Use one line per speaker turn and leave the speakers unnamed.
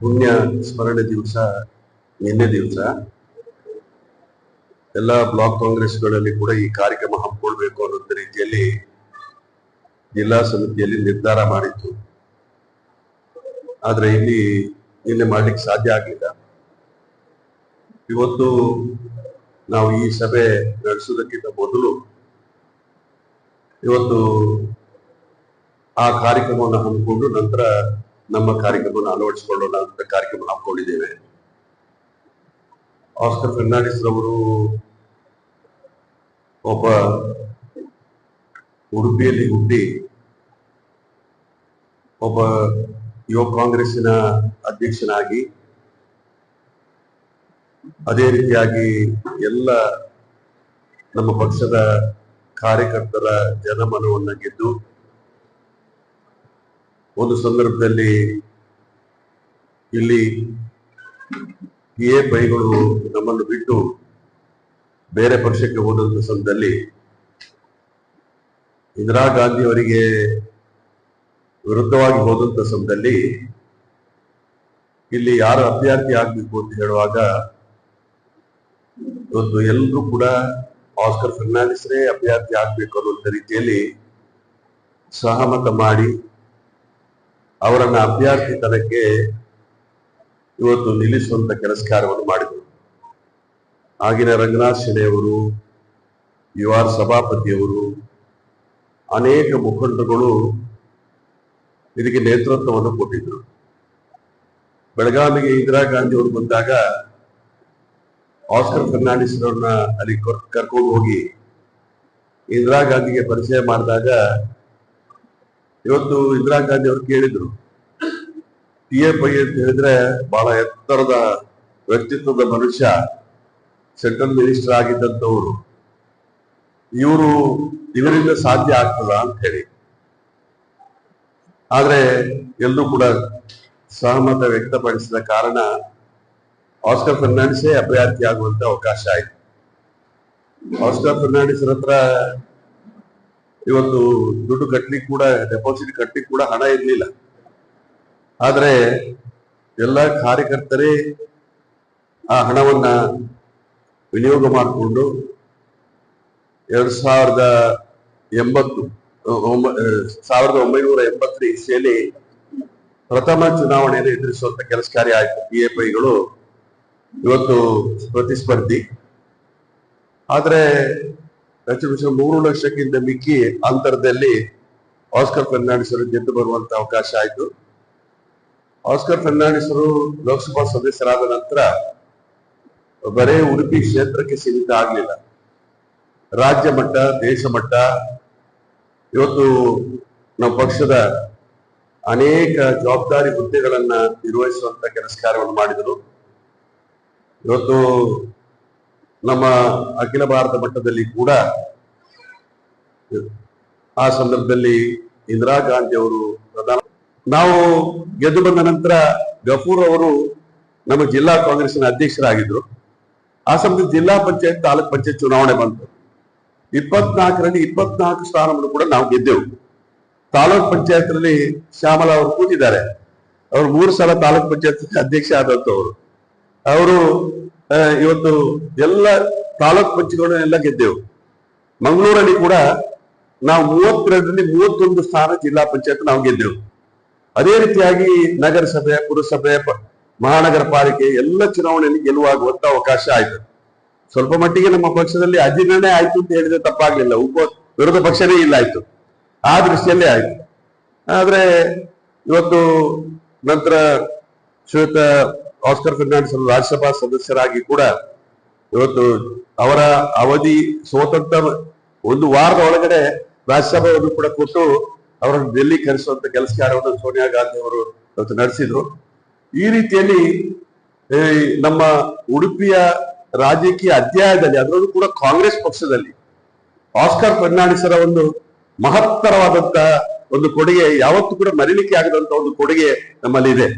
ಪುಣ್ಯ ಸ್ಮರಣೆ ದಿವಸ, ನಿನ್ನೆ ದಿವಸ. ಎಲ್ಲ ಬ್ಲಾಕ್ ಕಾಂಗ್ರೆಸ್ಗಳಲ್ಲಿ ಕೂಡ ಈ ಕಾರ್ಯಕ್ರಮ ಹಮ್ಮಿಕೊಳ್ಬೇಕು ಅನ್ನೋ ರೀತಿಯಲ್ಲಿ ಜಿಲ್ಲಾ ಸಮಿತಿಯಲ್ಲಿ ನಿರ್ಧಾರ ಮಾಡಿತ್ತು. ಆದ್ರೆ ಇಲ್ಲಿ ನಿನ್ನೆ ಮಾಡ್ಲಿಕ್ಕೆ ಸಾಧ್ಯ ಆಗಲಿಲ್ಲ. ಇವತ್ತು ನಾವು ಈ ಸಭೆ ನಡೆಸುವುದಕ್ಕಿಂತ ಮೊದಲು ಇವತ್ತು ಆ ಕಾರ್ಯಕ್ರಮವನ್ನು ಹಮ್ಮಿಕೊಂಡು ನಂತರ ನಮ್ಮ ಕಾರ್ಯಕ್ರಮವನ್ನು ಅಳವಡಿಸಿಕೊಳ್ಳೋಣ ಅಂತ ಕಾರ್ಯಕ್ರಮ ಹಾಕೊಂಡಿದ್ದೇವೆ ಆಸ್ಕರ್ ಫರ್ನಾಂಡಿಸ್ ಅವರು ಒಬ್ಬ ಉಡುಪಿಯಲ್ಲಿ ಹುಟ್ಟಿ, ಒಬ್ಬ ಯುವ ಕಾಂಗ್ರೆಸ್ಸಿನ ಅಧ್ಯಕ್ಷನಾಗಿ, ಅದೇ ರೀತಿಯಾಗಿ ಎಲ್ಲ ನಮ್ಮ ಪಕ್ಷದ ಕಾರ್ಯಕರ್ತರ ಜನಮನವನ್ನ ಗೆದ್ದು ಒಂದು ಸಂದರ್ಭದಲ್ಲಿ ಇಲ್ಲಿ ಎ ಪೈಗಳು ನಮ್ಮನ್ನು ಬಿಟ್ಟು ಬೇರೆ ಪಕ್ಷಕ್ಕೆ ಹೋದಂತ ಸಂದರ್ಭದಲ್ಲಿ ಇಂದಿರಾ ಗಾಂಧಿ ಅವರಿಗೆ ವಿರುದ್ಧವಾಗಿ ಹೋದಂತ ಸಂದರ್ಭದಲ್ಲಿ ಇಲ್ಲಿ ಯಾರು ಅಭ್ಯರ್ಥಿ ಆಗ್ಬೇಕು ಅಂತ ಹೇಳುವಾಗ ಒಂದು ಎಲ್ಲರೂ ಕೂಡ ಆಸ್ಕರ್ ಫರ್ನಾಂಡಿಸ್ರೇ ಅಭ್ಯರ್ಥಿ ಆಗ್ಬೇಕು ಅನ್ನುವಂಥ ರೀತಿಯಲ್ಲಿ ಸಹಮತ ಮಾಡಿ ಅವರನ್ನ ಅಭ್ಯರ್ಥಿ ತನಕ್ಕೆ ಇವತ್ತು ನಿಲ್ಲಿಸುವಂತ ಕೆಲಸ ಕಾರ್ಯವನ್ನು ಮಾಡಿದರು. ಆಗಿನ ರಂಗನಾಥ್ ಶೆಣೆಯವರು ಯು ಆರ್ ಸಭಾಪತಿಯವರು ಅನೇಕ ಮುಖಂಡರುಗಳು ಇದಕ್ಕೆ ನೇತೃತ್ವವನ್ನು ಕೊಟ್ಟಿದ್ರು ಬೆಳಗಾವಿಗೆ ಇಂದಿರಾ ಗಾಂಧಿ ಅವರು ಬಂದಾಗ ಆಸ್ಕರ್ ಫರ್ನಾಂಡಿಸ್ ಅವ್ರನ್ನ ಅಲ್ಲಿ ಕರ್- ಕರ್ಕೊಂಡು ಹೋಗಿ ಇಂದಿರಾ ಗಾಂಧಿಗೆ ಪರಿಚಯ ಮಾಡಿದಾಗ ಇವತ್ತು ಇಂದಿರಾ ಗಾಂಧಿ ಅವರು ಕೇಳಿದ್ರು. ಟಿ ಎ ಪೈ ಅಂತ ಹೇಳಿದ್ರೆ ಬಹಳ ಎತ್ತರದ ವ್ಯಕ್ತಿತ್ವದ ಮನುಷ್ಯ, ಸೆಂಟ್ರಲ್ ಮಿನಿಸ್ಟರ್ ಆಗಿದ್ದಂಥವ್ರು. ಇವರು ಇವರಿಂದ ಸಾಧ್ಯ ಆಗ್ತದ ಅಂತ ಹೇಳಿ. ಆದ್ರೆ ಎಲ್ಲರೂ ಕೂಡ ಸಹಮತ ವ್ಯಕ್ತಪಡಿಸಿದ ಕಾರಣ ಆಸ್ಕರ್ ಫರ್ನಾಂಡಿಸೇ ಅಭ್ಯರ್ಥಿ ಆಗುವಂತ ಅವಕಾಶ ಆಯ್ತು. ಆಸ್ಕರ್ ಫರ್ನಾಂಡಿಸ್ ಹತ್ರ ಇವತ್ತು ದುಡ್ಡು ಕಟ್ಲಿಕ್ಕೆ ಕೂಡ ಡೆಪಾಸಿಟ್ ಕಟ್ಲಿಕ್ಕೆ ಕೂಡ ಹಣ ಇರಲಿಲ್ಲ. ಆದರೆ ಎಲ್ಲ ಕಾರ್ಯಕರ್ತರೇ ಆ ಹಣವನ್ನ ವಿನಿಯೋಗ ಮಾಡಿಕೊಂಡು ಎರಡ್ ಸಾವಿರದ ಎಂಬತ್ತು ಸಾವಿರದ ಒಂಬೈನೂರ ಎಂಬತ್ತರ ಇಸೆಯಲ್ಲಿ ಪ್ರಥಮ ಚುನಾವಣೆಯನ್ನು ಎದುರಿಸುವಂತ ಕೆಲಸ ಕಾರ್ಯ ಆಯ್ತು. ಪಿ ಎ ಪೈಗಳು ಇವತ್ತು ಪ್ರತಿಸ್ಪರ್ಧಿ. ಆದ್ರೆ ಹೆಚ್ಚು ಮೂರು ಲಕ್ಷಕ್ಕಿಂತ ಮಿಕ್ಕಿ ಅಂತರದಲ್ಲಿ ಆಸ್ಕರ್ ಫರ್ನಾಂಡಿಸ್ ಅವರು ಗೆದ್ದು ಬರುವಂತ ಅವಕಾಶ ಆಯಿತು. ಆಸ್ಕರ್ ಫರ್ನಾಂಡಿಸ್ ಅವರು ಲೋಕಸಭಾ ಸದಸ್ಯರಾದ ನಂತರ ಬರೇ ಉಡುಪಿ ಕ್ಷೇತ್ರಕ್ಕೆ ಸೀಮಿತ ಆಗಲಿಲ್ಲ. ರಾಜ್ಯ ಮಟ್ಟ, ದೇಶ ಮಟ್ಟ, ಇವತ್ತು ನಮ್ಮ ಪಕ್ಷದ ಅನೇಕ ಜವಾಬ್ದಾರಿ ಹುದ್ದೆಗಳನ್ನ ನಿರ್ವಹಿಸುವಂತ ಕೆಲಸ ಕಾರ್ಯವನ್ನು ಮಾಡಿದರು. ಇವತ್ತು ನಮ್ಮ ಅಖಿಲ ಭಾರತ ಮಟ್ಟದಲ್ಲಿ ಕೂಡ ಆ ಸಂದರ್ಭದಲ್ಲಿ ಇಂದಿರಾ ಗಾಂಧಿ ಅವರು ಪ್ರಧಾನ ನಾವು ಗೆದ್ದು ಬಂದ ನಂತರ ಗಫೂರ್ ಅವರು ನಮ್ಮ ಜಿಲ್ಲಾ ಕಾಂಗ್ರೆಸ್ನ ಅಧ್ಯಕ್ಷರಾಗಿದ್ರು. ಆ ಸಮಯದಲ್ಲಿ ಜಿಲ್ಲಾ ಪಂಚಾಯತ್ ತಾಲೂಕ್ ಪಂಚಾಯತ್ ಚುನಾವಣೆ ಬಂತು. ಇಪ್ಪತ್ನಾಲ್ಕರಲ್ಲಿ ಇಪ್ಪತ್ನಾಲ್ಕು ಸ್ಥಾನವನ್ನು ಕೂಡ ನಾವು ಗೆದ್ದೆವು. ತಾಲೂಕ್ ಪಂಚಾಯತ್ ಶ್ಯಾಮಲ ಅವರು ಕೂತಿದ್ದಾರೆ. ಅವರು ಮೂರು ಸಲ ತಾಲೂಕ್ ಪಂಚಾಯತ್ ಅಧ್ಯಕ್ಷ ಆದಂತವರು ಅವರು ಇವತ್ತು ಎಲ್ಲ ತಾಲೂಕ್ ಪಂಚಾಯತ್ಗಳನ್ನೆಲ್ಲ ಗೆದ್ದೆವು. ಮಂಗಳೂರಲ್ಲಿ ಕೂಡ ನಾವು ಮೂವತ್ತೆರಡರಲ್ಲಿ ಮೂವತ್ತೊಂದು ಸ್ಥಾನ ಜಿಲ್ಲಾ ಪಂಚಾಯತ್ ನಾವು ಗೆದ್ದೆವು. ಅದೇ ರೀತಿಯಾಗಿ ನಗರಸಭೆ, ಪುರಸಭೆ ಮಹಾನಗರ ಪಾಲಿಕೆ ಎಲ್ಲ ಚುನಾವಣೆಯಲ್ಲಿ ಗೆಲುವಾಗುವಂತ ಅವಕಾಶ ಆಯ್ತು. ಸ್ವಲ್ಪ ಮಟ್ಟಿಗೆ ನಮ್ಮ ಪಕ್ಷದಲ್ಲಿ ಅಜಿರ್ಣನೆ ಆಯ್ತು ಅಂತ ಹೇಳಿದ್ರೆ ತಪ್ಪಾಗ್ಲಿಲ್ಲ. ಉಪ, ವಿರೋಧ ಪಕ್ಷನೇ ಇಲ್ಲ ಆಯ್ತು. ಆ ದೃಷ್ಟಿಯಲ್ಲೇ ಆಯ್ತು. ಆದ್ರೆ ಇವತ್ತು ನಂತರ ಶ್ವೇತ ಆಸ್ಕರ್ ಫರ್ನಾಂಡಿಸ್ ಅವರು ರಾಜ್ಯಸಭಾ ಸದಸ್ಯರಾಗಿ ಕೂಡ ಇವತ್ತು ಅವರ ಅವಧಿ ಸ್ವತಂತ್ರ ಒಂದು ವಾರದ ಒಳಗಡೆ ರಾಜ್ಯಸಭೆಯನ್ನು ಕೂಡ ಕೊಟ್ಟು ಅವರನ್ನು ಡೆಲ್ಲಿ ಕರೆಸುವಂತ ಕೆಲಸ ಕಾರ್ಯವನ್ನು ಸೋನಿಯಾ ಗಾಂಧಿ ಅವರು ಇವತ್ತು ನಡೆಸಿದ್ರು. ಈ ರೀತಿಯಲ್ಲಿ ನಮ್ಮ ಉಡುಪಿಯ ರಾಜಕೀಯ ಅಧ್ಯಾಯದಲ್ಲಿ, ಅದರಲ್ಲೂ ಕೂಡ ಕಾಂಗ್ರೆಸ್ ಪಕ್ಷದಲ್ಲಿ ಆಸ್ಕರ್ ಫರ್ನಾಂಡಿಸರ ಒಂದು ಮಹತ್ತರವಾದಂತಹ ಒಂದು ಕೊಡುಗೆ, ಯಾವತ್ತೂ ಕೂಡ ಮರಿಲಿಕ್ಕೆ ಆಗದಂತ ಒಂದು ಕೊಡುಗೆ ನಮ್ಮಲ್ಲಿ ಇದೆ